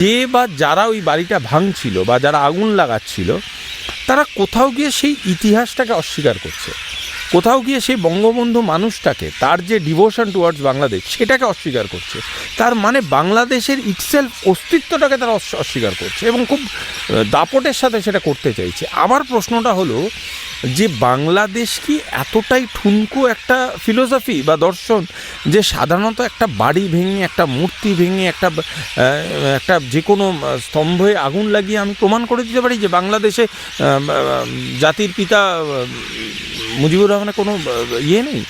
যে বা যারা ওই বাড়িটা ভাঙছিল বা যারা আগুন লাগাচ্ছিল, তারা কোথাও গিয়ে সেই ইতিহাসটাকে অস্বীকার করছে। কোথাও গিয়ে সেই বঙ্গবন্ধু মানুষটাকে, তার যে ডিভোশন টুয়ার্ডস বাংলাদেশ সেটাকে অস্বীকার করছে। তার মানে বাংলাদেশের ইটসেলফ অস্তিত্বটাকে তারা অস্বীকার করছে এবং খুব দাপটের সাথে সেটা করতে চাইছে। আমার প্রশ্নটা হলো যে বাংলাদেশ কি এতটাই ঠুনকো একটা ফিলোসফি বা দর্শন যে সাধারণত একটা বাড়ি ভেঙে, একটা মূর্তি ভেঙে, একটা একটা যে কোনো স্তম্ভে আগুন লাগিয়ে আমি প্রমাণ করে দিতে পারি যে বাংলাদেশে জাতির পিতা মুজিবুর রহমানের কোনো ইয়ে নেই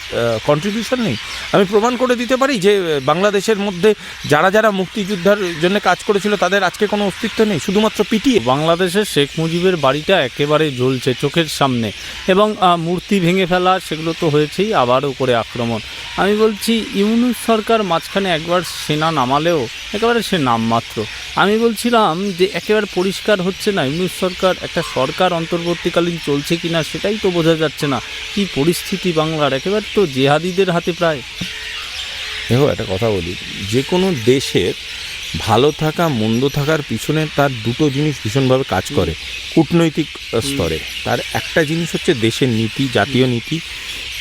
কন্ট্রিবিউশন নেই। আমি প্রমাণ করে দিতে পারি যে বাংলাদেশের মধ্যে যারা যারা মুক্তিযুদ্ধার জন্য কাজ করেছিল, তাদের আজকে কোনো অস্তিত্ব নেই, শুধুমাত্র পিটিয়ে। বাংলাদেশের শেখ মুজিবের বাড়িটা একেবারে জ্বলছে চোখের সামনে এবং মূর্তি ভেঙে ফেলা, সেগুলো তো হয়েছেই আবারও করে আক্রমণ। আমি বলছি, ইউনুস সরকার মাঝখানে একবার সেনা নামালেও, একেবারে সে নামমাত্র আমি বলছিলাম যে, একেবারে পরিষ্কার হচ্ছে না, ইউনুস সরকার একটা সরকার অন্তর্বর্তীকালীন চলছে কিনা, সেটাই তো বোঝা যাচ্ছে না। কি পরিস্থিতি বাংলার? একেবারে তো জেহাদিদের হাতে প্রায়। দেখো একটা কথা বলি। যে কোনো দেশের ভালো থাকা মন্দ থাকার পিছনে তার দুটো জিনিস ভীষণভাবে কাজ করে। কূটনৈতিক স্তরে। তার একটা জিনিস হচ্ছে দেশের নীতি জাতীয় নীতি।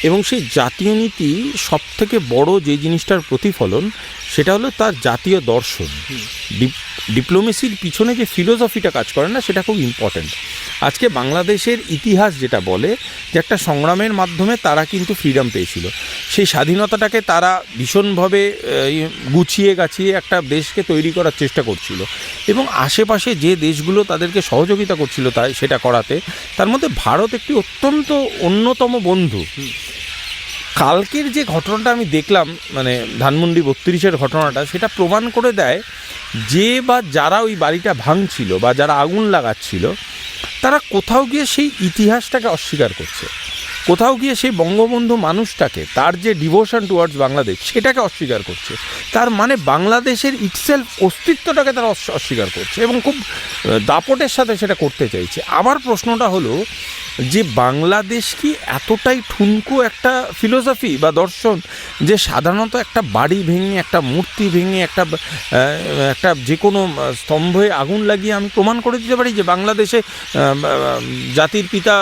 এবং সেই জাতীয় নীতি সব থেকে বড় যে জিনিসটার প্রতিফলন সেটা হলো তার জাতীয় দর্শন। ডিপ্লোমেসির পিছনে যে ফিলোসফিটা কাজ করে না, সেটা খুব ইম্পর্ট্যান্ট আজকে বাংলাদেশের ইতিহাস যেটা বলে, যে একটা সংগ্রামের মাধ্যমে তারা কিন্তু ফ্রিডম পেয়েছিল। সেই স্বাধীনতাটাকে তারা ভীষণভাবে গুছিয়ে গাছিয়ে একটা দেশকে তৈরি করার চেষ্টা করছিল। এবং আশেপাশে যে দেশগুলো তাদেরকে সহযোগিতা করছিল তাই সেটা করাতে, তার মধ্যে ভারত একটি অত্যন্ত অন্যতম বন্ধু। কালকের যে ঘটনাটা আমি দেখলাম মানে ধানমন্ডি বত্রিশের ঘটনাটা, সেটা প্রমাণ করে দেয় যে বা যারা ওই বাড়িটা ভাঙছিল বা যারা আগুন লাগাচ্ছিল, তারা কোথাও গিয়ে সেই ইতিহাসটাকে অস্বীকার করছে। কোথাও গিয়ে সেই বঙ্গবন্ধু মানুষটাকে, তার যে ডিভোশন টুয়ার্ডস বাংলাদেশ, সেটাকে অস্বীকার করছে। তার মানে বাংলাদেশের ইটসেলফ অস্তিত্বটাকে তারা অস্বীকার করছে এবং খুব দাপটের সাথে সেটা করতে চাইছে। আমার প্রশ্নটা হলো যে বাংলাদেশ কি এতটাই ঠুনকো একটা ফিলোসফি বা দর্শন যে সাধারণত একটা বাড়ি ভেঙে, একটা মূর্তি ভেঙে, একটা একটা যে কোনো স্তম্ভে আগুন লাগিয়ে আমি প্রমাণ করে দিতে পারি যে বাংলাদেশে জাতির পিতা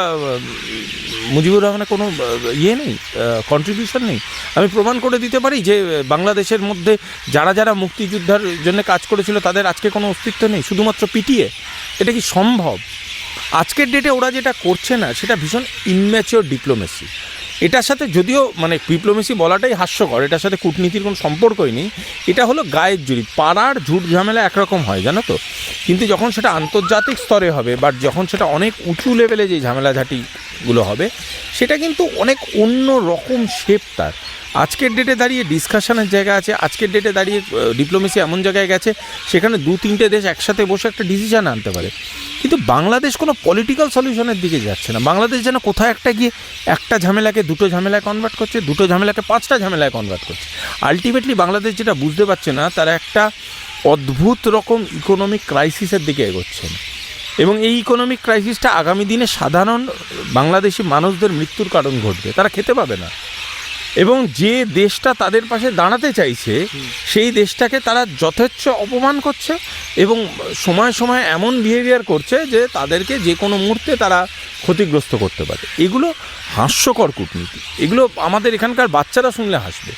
মুজিবুর রহমানের কোনো ইয়ে নেই কন্ট্রিবিউশন নেই। আমি প্রমাণ করে দিতে পারি যে বাংলাদেশের মধ্যে যারা যারা মুক্তিযুদ্ধার জন্য কাজ করেছিল তাদের আজকে কোনো অস্তিত্ব নেই, শুধুমাত্র পিটিয়ে। এটা কি সম্ভব? আজকের ডেটে ওরা যেটা করছে না, সেটা ভীষণ ইনম্যাচিওর ডিপ্লোমেসি এটার সাথে যদিও মানে ডিপ্লোমেসি বলাটাই হাস্যকর, এটার সাথে কূটনীতির কোনো সম্পর্কই নেই, এটা হলো গায়ের জুড়ি। পাড়ার ঝুট ঝামেলা একরকম হয়, জানো তো? কিন্তু যখন সেটা আন্তর্জাতিক স্তরে হবে, বা যখন সেটা অনেক উঁচু লেভেলে যে ঝামেলাঝাটিগুলো হবে, সেটা কিন্তু অনেক অন্য রকম শেপ তার। আজকের ডেটে দাঁড়িয়ে ডিসকাশনের জায়গা আছে, আজকের ডেটে দাঁড়িয়ে ডিপ্লোমেসি এমন জায়গায় গেছে, সেখানে দু তিনটে দেশ একসাথে বসে একটা ডিসিশন আনতে পারে। কিন্তু বাংলাদেশ কোনো পলিটিক্যাল সলিউশনের দিকে যাচ্ছে না। বাংলাদেশ যেন কোথাও একটা গিয়ে একটা ঝামেলাকে দুটো ঝামেলায় কনভার্ট করছে, দুটো ঝামেলাকে পাঁচটা ঝামেলায় কনভার্ট করছে। আলটিমেটলি বাংলাদেশ যেটা বুঝতে পারছে না, তারা একটা অদ্ভুত রকম ইকোনমিক ক্রাইসিসের দিকে এগোচ্ছেন এবং এই ইকোনমিক ক্রাইসিসটা আগামী দিনে সাধারণ বাংলাদেশি মানুষদের মৃত্যুর কারণ ঘটবে। তারা খেতে পাবে না। এবং যে দেশটা তাদের পাশে দাঁড়াতে চাইছে সেই দেশটাকে তারা যথেচ্ছ অপমান করছে এবং সময় সময় এমন বিহেভিয়ার করছে যে তাদেরকে যে কোনো মুহূর্তে তারা ক্ষতিগ্রস্ত করতে পারে। এগুলো হাস্যকর কূটনীতি। এগুলো আমাদের এখানকার বাচ্চারা শুনলে হাসবে।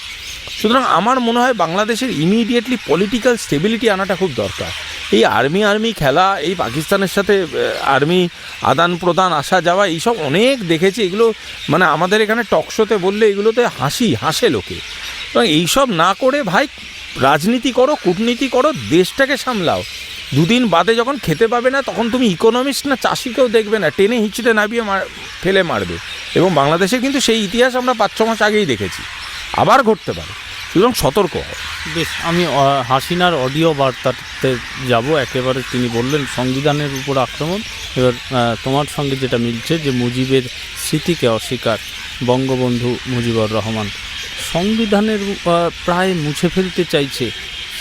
সুতরাং আমার মনে হয় বাংলাদেশের ইমিডিয়েটলি পলিটিক্যাল স্টেবিলিটি আনাটা খুব দরকার। এই আর্মি আর্মি খেলা, এই পাকিস্তানের সাথে আর্মি আদান প্রদান, আসা যাওয়া, এইসব অনেক দেখেছি। এগুলো মানে আমাদের এখানে টকশোতে বললে এগুলোতে হাসি, হাসে লোকে। এবং এইসব না করে ভাই রাজনীতি করো, কূটনীতি করো, দেশটাকে সামলাও। দুদিন বাদে যখন খেতে পাবে না, তখন তুমি ইকোনমিস্ট না, চাষিকেও দেখবে না। টেনে হিঁচড়ে নামিয়ে মার, ফেলে মারবে। এবং বাংলাদেশের কিন্তু সেই ইতিহাস আমরা পাঁচ, ছ মাস আগেই দেখেছি। আবার ঘটতে পারে। সুতরাং সতর্ক হও। বেশ, আমি হাসিনার অডিও বার্তাতে যাব। একেবারে তিনি বললেন, সংবিধানের উপর আক্রমণ। এবার তোমার সঙ্গে যেটা মিলছে যে মুজিবের স্মৃতিকে অস্বীকার বঙ্গবন্ধু মুজিবুর রহমান। সংবিধানের প্রায় মুছে ফেলতে চাইছে।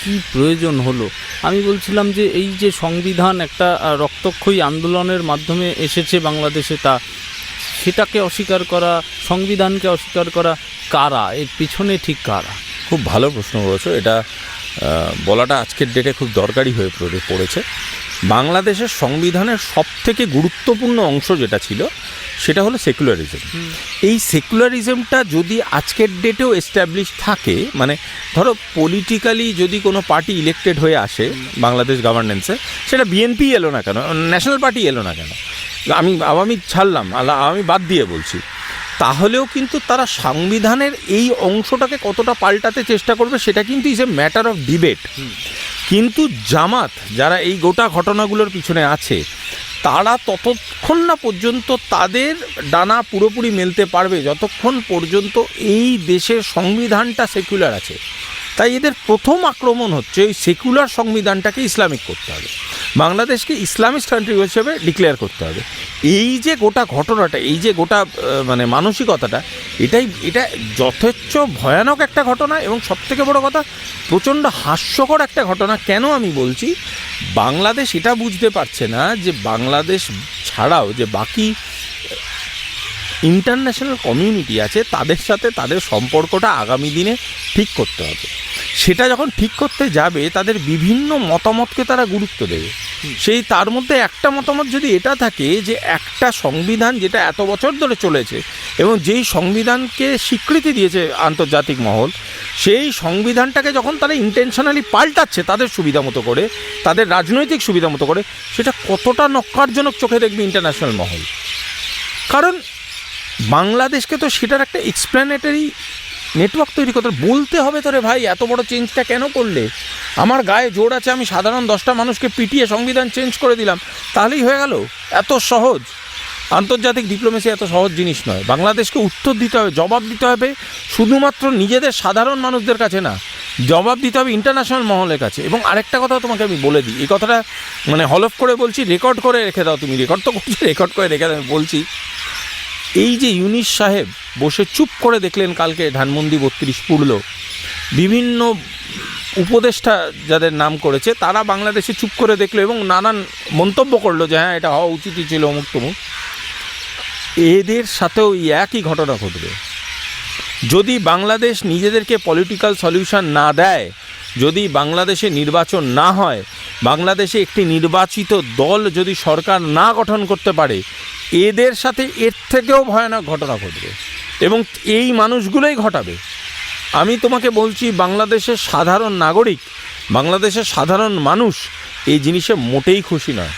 কি প্রয়োজন হলো? আমি বলছিলাম যে এই যে সংবিধান একটা রক্তক্ষয়ী আন্দোলনের মাধ্যমে এসেছে বাংলাদেশে, তা সেটাকে অস্বীকার করা, সংবিধানকে অস্বীকার করা কারা? এর পিছনে ঠিক কারা? খুব ভালো প্রশ্ন করেছ। এটা বলাটা আজকের ডেটে খুব দরকারি হয়ে পড়ে- পড়েছে। বাংলাদেশের সংবিধানের সব থেকে গুরুত্বপূর্ণ অংশ যেটা ছিল সেটা হলো সেকুলারিজম এই সেকুলারিজমটা যদি আজকের ডেটেও এস্টাবলিশ থাকে মানে ধরো পলিটিক্যালি যদি কোনো পার্টি ইলেক্টেড হয়ে আসে বাংলাদেশ গভর্নেন্সে সেটা বিএনপি এলো না কেন? ন্যাশনাল পার্টি এলো না কেন? আমি আওয়ামী ছাড়লাম আলা আমি বাদ দিয়ে বলছি। তাহলেও কিন্তু তারা সংবিধানের এই অংশটাকে কতটা পাল্টাতে চেষ্টা করবে সেটা কিন্তু is a matter of debate কিন্তু জামাত যারা এই গোটা ঘটনাগুলোর পিছনে আছে তারা ততক্ষণ না পর্যন্ত তাদের ডানা পুরোপুরি মেলতে পারবে যতক্ষণ পর্যন্ত এই দেশের সংবিধানটা সেকুলার আছে। তাই এদের প্রথম আক্রমণ হচ্ছে ওই সেকুলার সংবিধানটাকে ইসলামিক করতে হবে। বাংলাদেশকে ইসলামিক কান্ট্রি হিসেবে ডিক্লেয়ার করতে হবে। এই যে গোটা ঘটনাটা, এই যে গোটা মানে মানসিকতাটা, এটাই, এটা যথেচ্ছ ভয়ানক একটা ঘটনা এবং সবথেকে বড় কথা, প্রচণ্ড হাস্যকর একটা ঘটনা। কেন আমি বলছি? বাংলাদেশ এটা বুঝতে পারছে না যে বাংলাদেশ ছাড়াও যে বাকি ইন্টারন্যাশনাল কমিউনিটি আছে, তাদের সাথে তাদের সম্পর্কটা আগামী দিনে ঠিক করতে হবে। সেটা যখন ঠিক করতে যাবে তাদের বিভিন্ন মতামতকে তারা গুরুত্ব দেবে। সেই তার মধ্যে একটা মতামত যদি এটা থাকে যে একটা সংবিধান যেটা এত বছর ধরে চলেছে এবং যেই সংবিধানকে স্বীকৃতি দিয়েছে আন্তর্জাতিক মহল সেই সংবিধানটাকে যখন তারা ইন্টেনশনালি পাল্টাচ্ছে তাদের সুবিধা মতো করে তাদের রাজনৈতিক সুবিধা মতো করে সেটা কতটা নক্কারজনক চোখে দেখবে ইন্টারন্যাশনাল মহল? কারণ বাংলাদেশকে তো সেটার একটা এক্সপ্লেনেটারি নেটওয়ার্ক তৈরি করতে বলতে হবে তো রে ভাই, এত বড় চেঞ্জটা কেন করলে? আমার গায়ে জোর আছে, আমি সাধারণ দশটা মানুষকে পিটিয়ে সংবিধান চেঞ্জ করে দিলাম। তাহলেই হয়ে গেল। এত সহজ। আন্তর্জাতিক ডিপ্লোমেসি এত সহজ জিনিস নয়। বাংলাদেশকে উত্তর দিতে হবে, জবাব দিতে হবে। শুধুমাত্র নিজেদের সাধারণ মানুষদের কাছে না, জবাব দিতে হবে ইন্টারন্যাশনাল মহলের কাছে। এবং আরেকটা কথা তোমাকে আমি বলে দিই, এই কথাটা মানে হলফ করে বলছি রেকর্ড করে রেখে দাও তুমি। রেকর্ড তো করছি রেকর্ড করে রেখে দাও বলছি। এই যে ইউনিস সাহেব বসে চুপ করে দেখলেন কালকে ধানমন্ডি বত্রিশ পুড়ল বিভিন্ন উপদেষ্টা যাদের নাম করেছে, তারা বাংলাদেশে চুপ করে দেখল এবং নানান মন্তব্য করল যে হ্যাঁ এটা হওয়া উচিতই ছিল অমুক তমুক। এদের সাথেও এই একই ঘটনা ঘটবে। যদি বাংলাদেশ নিজেদেরকে পলিটিক্যাল সলিউশন না দেয় যদি বাংলাদেশে নির্বাচন না হয়, বাংলাদেশে একটি নির্বাচিত দল যদি সরকার না গঠন করতে পারে, এদের সাথে এর থেকেও ভয়ানক ঘটনা ঘটবে এবং এই মানুষগুলোই ঘটাবে। আমি তোমাকে বলছি, বাংলাদেশের সাধারণ নাগরিক, বাংলাদেশের সাধারণ মানুষ এই জিনিসে মোটেই খুশি নয়।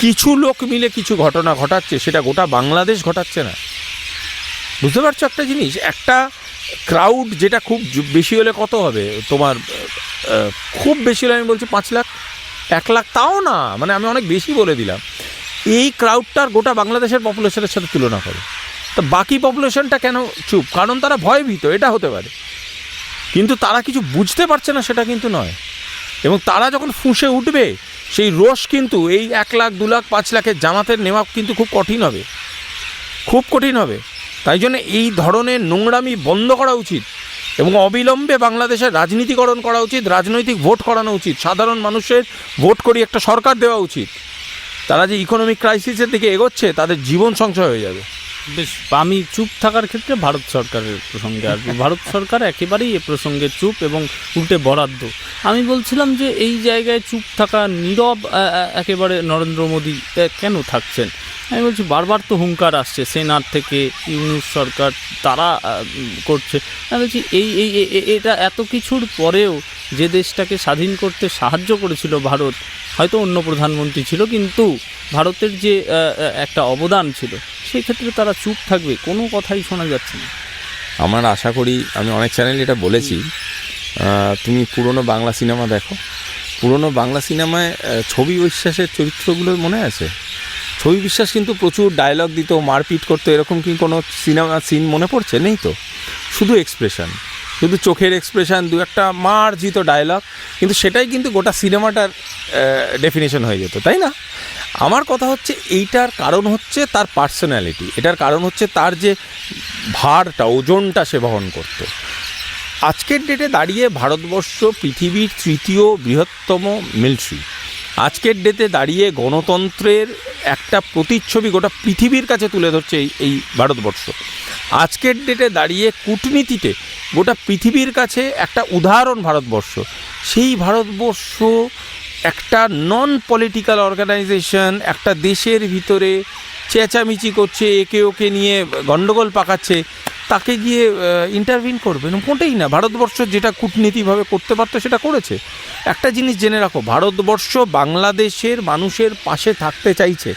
কিছু লোক মিলে কিছু ঘটনা ঘটাচ্ছে, সেটা গোটা বাংলাদেশ ঘটাচ্ছে না। বুঝতে পারছ একটা জিনিস? একটা ক্রাউড যেটা খুব বেশি হলে কত হবে? তোমার খুব বেশি হলে আমি বলছি পাঁচ লাখ, এক লাখ তাও না মানে আমি অনেক বেশি বলে দিলাম। এই ক্রাউডটার গোটা বাংলাদেশের পপুলেশনের সাথে তুলনা করে। তো বাকি পপুলেশনটা কেন চুপ? কারণ তারা ভয়ভীত, এটা হতে পারে। কিন্তু তারা কিছু বুঝতে পারছে না, সেটা কিন্তু নয়। এবং তারা যখন ফুঁসে উঠবে, সেই রোষ কিন্তু এই এক লাখ, দু লাখ, পাঁচ লাখের জামাতের নেওয়া কিন্তু খুব কঠিন হবে। খুব কঠিন হবে। তাই জন্য এই ধরনের নোংরামি বন্ধ করা উচিত এবং অবিলম্বে বাংলাদেশের রাজনীতিকরণ করা উচিত, রাজনৈতিক ভোট করানো উচিত, সাধারণ মানুষের ভোট করি একটা সরকার দেওয়া উচিত। তারা যে ইকোনমিক ক্রাইসিসের দিকে এগোচ্ছে, তাদের জীবন সংশয় হয়ে যাবে। বেশ, আমি চুপ থাকার ক্ষেত্রে ভারত সরকারের প্রসঙ্গে আসব। ভারত সরকার একেবারেই এ প্রসঙ্গে চুপ এবং উল্টে বরাদ্দ। আমি বলছিলাম যে এই জায়গায় চুপ থাকা নীরব একেবারে নরেন্দ্র মোদী কেন থাকছেন? আমি বলছি, বারবার তো হুঙ্কার আসছে, সেনার থেকে, ইউনুস সরকার, তারা করছে। আমি বলছি, এই এই এটা এত কিছুর পরেও যে দেশটাকে স্বাধীন করতে সাহায্য করেছিল ভারত, হয়তো অন্য প্রধানমন্ত্রী ছিল, কিন্তু ভারতের যে একটা অবদান ছিল, সেই ক্ষেত্রে তারা চুপ থাকবে, কোনো কথাই শোনা যাচ্ছে না। আমার আশা করি, আমি অনেক চ্যানেল এটা বলেছি তুমি পুরনো বাংলা সিনেমা দেখো। পুরনো বাংলা সিনেমায় ছবি বিশ্বাসের চরিত্রগুলো মনে আছে? ছবি বিশ্বাস কিন্তু প্রচুর ডায়লগ দিত, মারপিট করতো, এরকম কি কোনো সিনেমা সিন মনে পড়ছে? নেই তো। শুধু এক্সপ্রেশন শুধু চোখের এক্সপ্রেশন দু একটা মার্জিত ডায়লগ কিন্তু সেটাই কিন্তু গোটা সিনেমাটার ডেফিনেশন হয়ে যেত, তাই না? আমার কথা হচ্ছে এইটার কারণ হচ্ছে তার পার্সোনালিটি এটার কারণ হচ্ছে তার যে ভারটা, ওজনটা সে বহন করতো। আজকের ডেটে দাঁড়িয়ে ভারতবর্ষ পৃথিবীর তৃতীয় বৃহত্তম মিলিটারি আজকের ডেটে দাঁড়িয়ে গণতন্ত্রের একটা প্রতিচ্ছবি গোটা পৃথিবীর কাছে তুলে ধরছে এই এই ভারতবর্ষ। আজকের ডেটে দাঁড়িয়ে কূটনীতিতে গোটা পৃথিবীর কাছে একটা উদাহরণ ভারতবর্ষ। সেই ভারতবর্ষ একটা নন পলিটিক্যাল অর্গানাইজেশন একটা দেশের ভিতরে চেঁচামেচি করছে, একে ওকে নিয়ে গণ্ডগোল পাকাচ্ছে। তাকে গিয়ে ইন্টারভিন করবে না, মোটেই না ভারতবর্ষ যেটা কূটনীতিভাবে করতে পারতো সেটা করেছে। একটা জিনিস জেনে রাখো ভারতবর্ষ বাংলাদেশের মানুষের পাশে থাকতে চাইছে।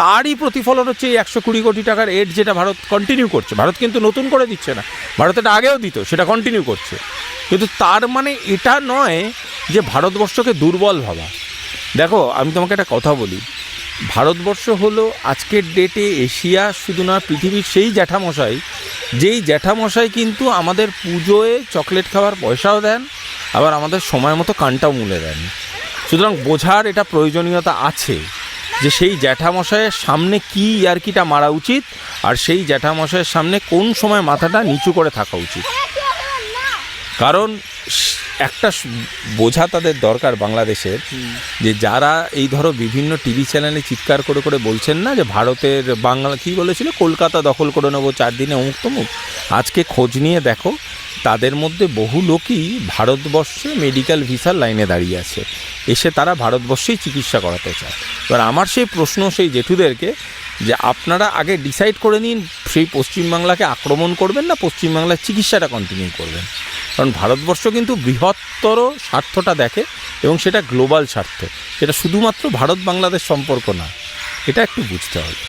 তারই প্রতিফলন হচ্ছে এই একশো কুড়ি কোটি টাকার এড যেটা ভারত কন্টিনিউ করছে। ভারত কিন্তু নতুন করে দিচ্ছে না। ভারত এটা আগেও দিত সেটা কন্টিনিউ করছে। কিন্তু তার মানে এটা নয় যে ভারতবর্ষকে দুর্বল ভাবা। দেখো আমি তোমাকে একটা কথা বলি। ভারতবর্ষ হলো আজকের ডেটে এশিয়া শুধু না পৃথিবীর সেই জ্যাঠামশাই যেই জ্যাঠামশাই কিন্তু আমাদের পুজোয় চকলেট খাওয়ার পয়সাও দেন, আবার আমাদের সময় মতো কানটাও মুলে দেন। সুতরাং বোঝার এটা প্রয়োজনীয়তা আছে যে সেই জ্যাঠামশাইয়ের সামনে কী ইয়ারকিটা মারা উচিত, আর সেই জ্যাঠামশাইয়ের সামনে কোন সময় মাথাটা নিচু করে থাকা উচিত। কারণ একটা বোঝা তাদের দরকার বাংলাদেশের যে যারা এই ধরো বিভিন্ন টিভি চ্যানেলে চিৎকার করে করে বলছেন না যে ভারতের বাংলা কী বলেছিল? কলকাতা দখল করে নেব চার দিনে অমুক তমুক। আজকে খোঁজ নিয়ে দেখো তাদের মধ্যে বহু লোকই ভারতবর্ষে মেডিকেল ভিসার লাইনে দাঁড়িয়ে আছে। এসে তারা ভারতবর্ষেই চিকিৎসা করাতে চায়। এবার আমার সেই প্রশ্ন সেই জেঠুদেরকে যে আপনারা আগে ডিসাইড করে নিন সেই পশ্চিমবাংলাকে আক্রমণ করবেন না? পশ্চিমবাংলার চিকিৎসাটা কন্টিনিউ করবেন? কারণ ভারতবর্ষ কিন্তু বৃহত্তর স্বার্থটা দেখে এবং সেটা গ্লোবাল স্বার্থ। সেটা শুধুমাত্র ভারত বাংলাদেশ সম্পর্ক না, এটা একটু বুঝতে হবে।